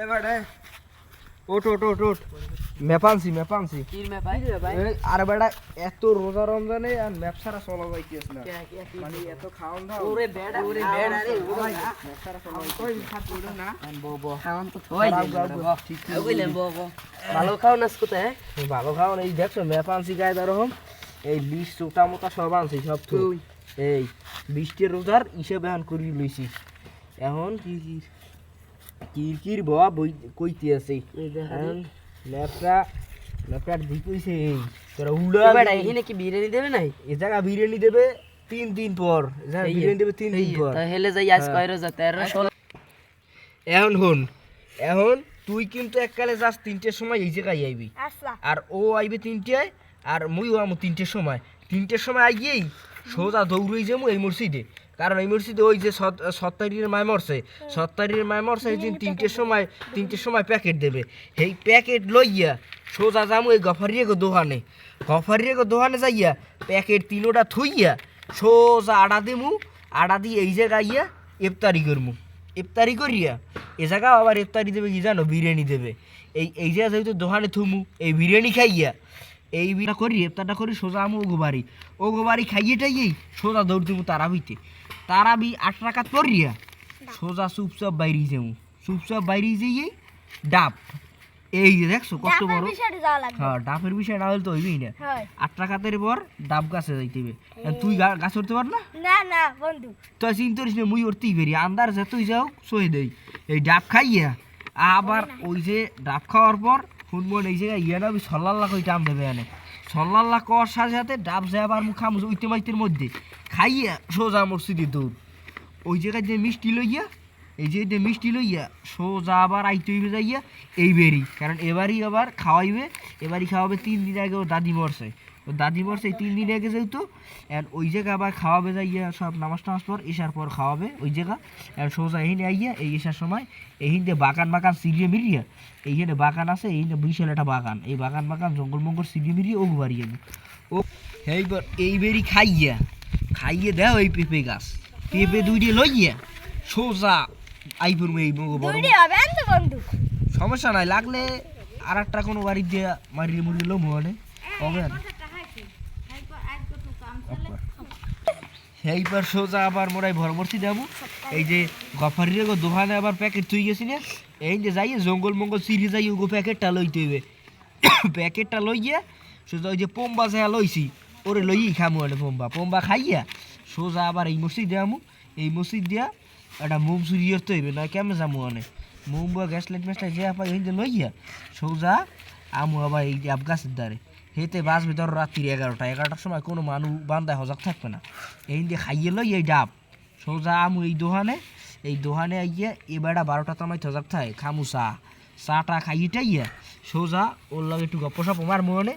এ ওট ওট ওট ওট মেপানছি মেপানছি। কি মে ভাই রে ভাই এই, আর বেটা এত রোজা রমজানে আর ম্যাপ ছাড়া চলা যাইতেছ না। কে কে কি মানে এত খাওন দাও ওরে বেড়া ওরে বেড়া রে ওরে ম্যাপ ছাড়া চলা ওই খাত ওরে না? বো বো। খাওন তো থই যাও, দে যাও, বো যাও, ঠিক ঠিক কইলেন বো বো। ভালো খাও না কোথায় ভালো খাও এই দেখছ মেপানছি গায়ে দারহম এই লিস্ট চোটা মোটা সব আনছি সব তুই। এই বৃষ্টির রোজার হিসেবে এখন করি লইছি। এখন কি কি? কিরকির বাবা বই কইতে আছে। ল্যাপটা ল্যাপটা দি কইছে। এই তোরা উড়া বেড়া এখানে কি বিরিয়ানি দেবে নাই? এ জায়গা বিরিয়ানি দেবে তিন দিন পর। বিরিয়ানি দেবে তিন দিন পর। তাহলে যাই আজ কয়রো যা 13 16 এখন হন এখন তুই কিন্তু এককালে যাস তিনটের সময় এই জায়গায় আইবি। আচ্ছা আর ও আইবে তিনটায় আর মুইও আমু তিনটের সময়। তিনটের সময় আইয়েই সোজা দৌড়ই যাব এই মসজিদে। কারণ এই মসজিদে ওই যে সত্তারির মায় মরছে। সত্তারির মায় মরছে এই দিন তিনটের সময় তিনটের সময় প্যাকেট দেবে। এই প্যাকেট লইয়া সোজা যামু এই গফারিয়ে গো দোকানে গফারিয়ে গো দোকানে যাইয়া প্যাকেট তিনোটা থুইয়া সোজা আড়া দিমু আড়া দিয়ে এই জায়গায় ইয়া ইফতারি করমু। ইফতারি করিয়া এ জায়গা আবার ইফতারি দেবে কি জানো? বিরিয়ানি দেবে। এই এই জায়গা যেহেতু দোকানে থুমু এই বিরিয়ানি খাইয়া এই বিটা করি ইফতারটা করি সোজা আমি আমু গোবারি ও গোবারি খাইয়ে টাইয়েই সোজা দৌড় দেবো তারাবিতে। তারাবি আট টাকা পড়িয়া সোজা চুপচাপ বাইরে যাব চুপচাপ বাইরে যাইয়ে ডাব। এই যে দেখছ কত বড়। হ্যাঁ ডাবের বিষয় না হলে তো হইবেই না। আট টাকাতের পর ডাব গাছে যাইতে হবে তুই গাছ উঠতে পার না? না না বন্ধু। তুই চিন্তা করিস না মুই উঠতেই পারি। আন্দার যে তুই যাও সয়ে দেই। এই ডাব খাইয়া আবার ওই যে ডাব খাওয়ার পর শুনব এই জায়গায় ইয়ে না সল্লাল্লা কই টাম দেবে এনে। সল্লাল্লা কর সাথে সাথে ডাব যায় আবার মুখা উইতে মাইতের মধ্যে। খাইয়া সোজা মসজিদের দৌড়। ওই জায়গায় যে মিষ্টি লইয়া, এই যে মিষ্টি লইয়া, সোজা আবার আইতে হইবে যাইয়া, এইবারই। বেরি কারণ এবারই আবার খাওয়াইবে, এবারই খাওয়াবে, তিন দিন আগে ও দাদি মরছে। ও দাদি এই তিন দিন আগে যেহেতু আর ওই জায়গা আবার খাওয়াবে যাইয়া সব নামাজ টামাজ পর এসার পর খাওয়াবে ওই জায়গা। আর সোজা এইখানে আইয়া এই এসার সময় এইখান দিয়ে বাগান বাগান সিরিয়ে মিলিয়ে এইখানে বাগান আছে এইখানে বিশাল একটা বাগান। এই বাগান বাগান জঙ্গল মঙ্গল সিরিয়ে মিরিয়ে ও বাড়ি যাবে ও এইবার এই বেরি খাইয়া খাইয়ে দেও এই পেঁপে গাছ। পেঁপে দুই দুইটি লইয়া সোজা আইপুর এই হবে বন্ধু। সমস্যা নাই লাগলে আর একটা কোনো বাড়ি দিয়ে মারিয়ে মুড়িয়ে লোম মনে হবে না এইবার সোজা আবার মোরাই ভরমর্তি যাব। এই যে গফারির গো দোকানে আবার প্যাকেট তুই গেছি না? এই যে যাই জঙ্গল মঙ্গল সিরি যাই ওগো প্যাকেটটা লইতে হইবে। প্যাকেটটা লইয়া সোজা ওই যে পোম্বা যা লইছি, ওরে লইই খামু আনে পোম্বা। পোম্বা খাইয়া সোজা আবার এই মসজিদ আমু এই মসজিদ দিয়া একটা মোম চুরি করতে হইবে, না কেমন যামু আনে মোম বা গ্যাস লাইট ম্যাস লাইট যে আপা এই যে লইয়া সোজা আমু আবার এই আব গাছের দ্বারে হেতে বাস ভিতর রাত্রি এগারোটা। এগারোটার সময় কোনো মানুষ বান্দায় হজাক থাকবে না। এই দিয়ে খাইয়ে লই, এই ডাব। সোজা আমু এই দোকানে এই দোকানে আইয়া এবারটা বারোটা তামাই হজাক থাকে খামু চা। চাটা খাইয়ে টাইয়া সোজা ওর লগে একটু গপ্প সপ আমার মনে।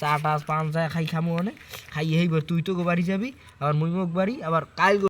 চাটা পান চা খাই খামু মনে। খাইয়ে হইবার তুই তো বাড়ি যাবি, আবার মুই মুখ বাড়ি, আবার কাল